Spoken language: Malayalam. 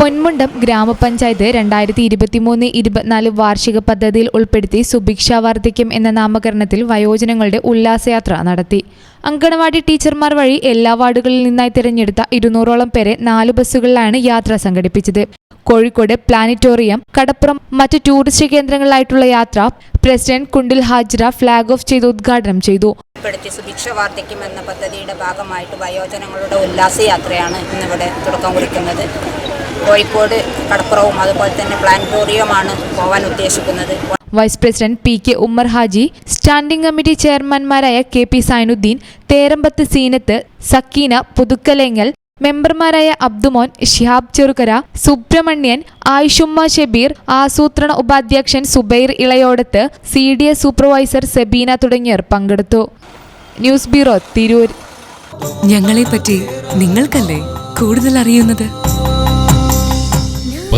പൊന്മുണ്ടം ഗ്രാമപഞ്ചായത്ത് രണ്ടായിരത്തി ഇരുപത്തിമൂന്ന് ഇരുപത്തിനാല് വാർഷിക പദ്ധതിയിൽ ഉൾപ്പെടുത്തി സുഭിക്ഷാ വാർദ്ധക്യം എന്ന നാമകരണത്തിൽ വയോജനങ്ങളുടെ ഉല്ലാസയാത്ര നടത്തി. അങ്കണവാടി ടീച്ചർമാർ വഴി എല്ലാ വാർഡുകളിൽ നിന്നായി തിരഞ്ഞെടുത്ത ഇരുന്നൂറോളം പേരെ നാല് ബസ്സുകളിലാണ് യാത്ര സംഘടിപ്പിച്ചത്. കോഴിക്കോട് പ്ലാനറ്റോറിയം കടപ്പുറം മറ്റ് ടൂറിസ്റ്റ് കേന്ദ്രങ്ങളിലായിട്ടുള്ള യാത്ര president Kundil Hajra flag off ചെയ്ത് ഉദ്ഘാടനം ചെയ്തു. സുഭിക്ഷ വാർദ്ധക്യം എന്ന പദ്ധതിയുടെ ഭാഗമായിട്ട് വയോജനങ്ങളുടെ ഉല്ലാസയാത്രയാണ് ഇന്നിവിടെ തുടക്കം കുറിക്കുന്നത്. കോഴിക്കോട് കടപ്പുറവും അതുപോലെ തന്നെ പ്ലാനറ്റോറിയമാണ് പോകാൻ ഉദ്ദേശിക്കുന്നത്. Vice president P K Ummer Haji standing committee ചെയർമാൻമാരായ K P Zainuddin Therambath Seenath Sakeena Puthukkalengal മെമ്പർമാരായ അബ്ദുമോൻ ഷിഹാബ് ചെറുകര സുബ്രഹ്മണ്യൻ ആയിഷുമ്മ ഷെബീർ ആസൂത്രണ ഉപാധ്യക്ഷൻ Zubair Ilayodath C D S supervisor Sebeena തുടങ്ങിയവർ പങ്കെടുത്തു. News bureau Tirur. ഞങ്ങളെപ്പറ്റി നിങ്ങൾക്കല്ലേ കൂടുതൽ അറിയുന്നത്?